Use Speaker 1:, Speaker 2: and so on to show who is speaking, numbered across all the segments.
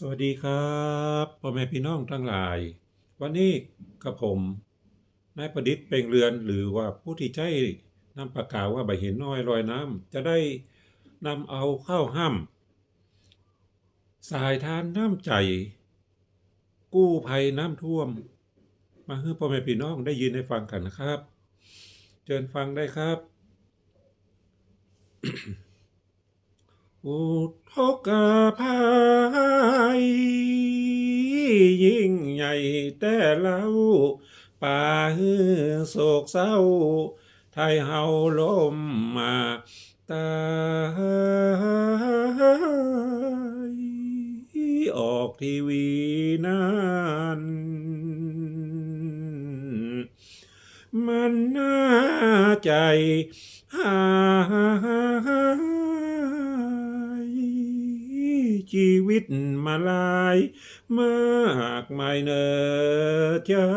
Speaker 1: สวัสดีครับพ่อแม่พี่น้องทั้งหลาย วันนี้กับผมนายประดิษฐ์เป่งเรือนหรือว่าผู้ที่ใช้นำปากกาศว่าใบเห็นน้อยลอยน้ำจะได้นำเอาเข้าห้ำสายทานน้ำใจ กู้ภัยน้ำท่วม มาให้พ่อแม่พี่น้องได้ยินได้ฟังกันนะครับ เชิญฟังได้ครับ อุทกภัยยิ่งใหญ่แต่เล่าป่าฮือโศกเศร้า ไทยเฮาล้มมาตายออกทีวีนั้นมันน่าใจหาย ชีวิตมาลายมากมายเนอเจ้า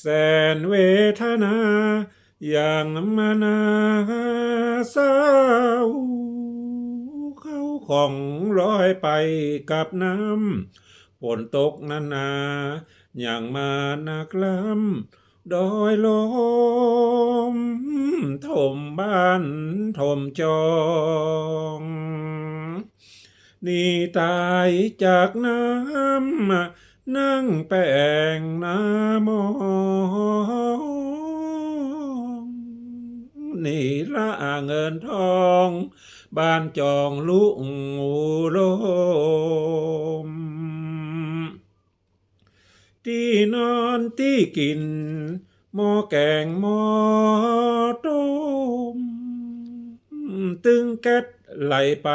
Speaker 1: แสนเวทนา อย่างมานาเศร้าเข้าของร้อยไปกับน้ำฝนตกนานาอย่างมานักล้ำ ดอยลมถมบ้านถมจองนี่ตายจากน้ำนั่งแป้งหน้ามองนี่ละเงินทอง บ้านจองลุงลม ที่นอนที่กิน หม้อแกงหม้อต้มตึงแก๊สไหลไป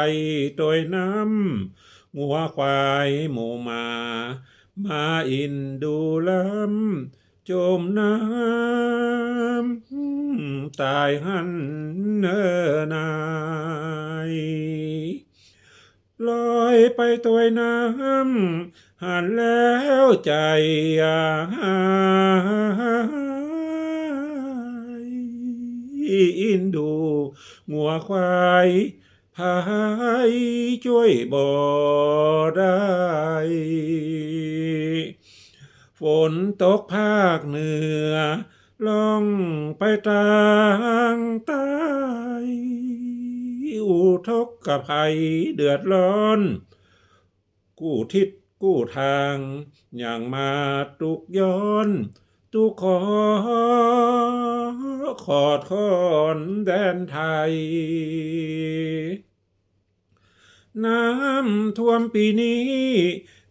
Speaker 1: โดยน้ำงัวควายหมูมา มาอินดูลำจมน้ำตายหันเนนาย ลอยไปตัวน้ำหันแล้วใจหายอินดูงัวควายพายช่วยบ่ได้ ฝนตกภาคเหนือล่องไปทางใต้ อุทกกับภัยเดือดร้อน กู้ทิศกู้ทาง อย่างมาตุกย้อนตุกขอขอดคอนแดนไทย น้ำท่วมปีนี้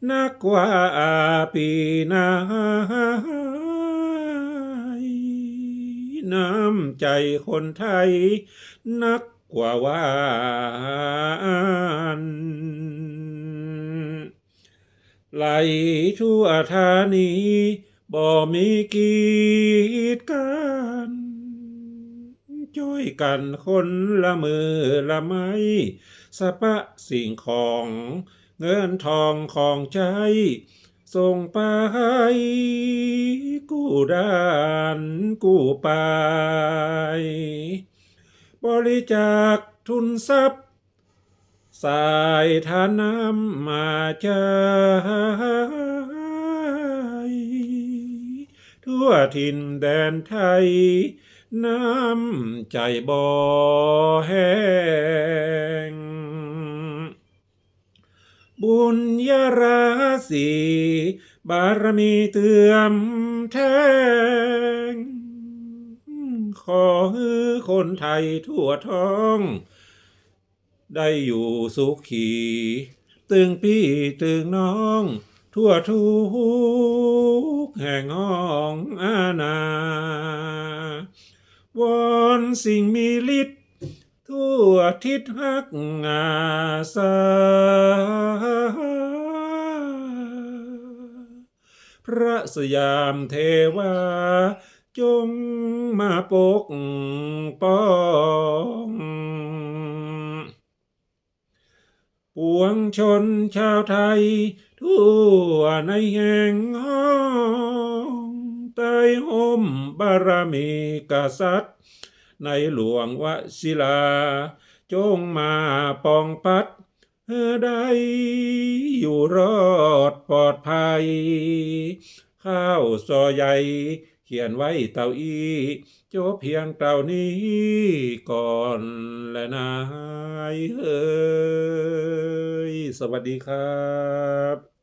Speaker 1: นักกว่าปีไหนน้ำใจคนไทย นัก กว่าวานไหลทั่วธานีบ่มีกีดกันช่วยกันคนละมือละไม้สะปะสิ่งของเงินทองของใจส่งไปกู้ด้านกู้ไป บริจาคทุนทรัพย์ สายทานน้ำมาใจทั่วถิ่นแดนไทย น้ำใจบ่อแห้ง บุญยราศีบารมีเตื่อมแทง ขอให้คนไทยทั่วท้อง ได้อยู่สุขี ตึงพี่ตึงน้อง ทั่วทุกแห่งห้องอาณาวอนสิ่งมีฤทธิ์ทั่วทิศฮักงาสาพระสยามเทวา จงมาปกป้องปวงชนชาวไทย ทั่วในแห่งห้องใต้ห่มบารมีกษัตริย์ ในหลวงวชิลา จงมาปองปัดเอได้อยู่รอดปลอดภัย ข้าวซอใหญ่ เขียนไว้เต่าอีจบเพียงเต่านี้ก่อนและนายเอ้ยสวัสดีครับ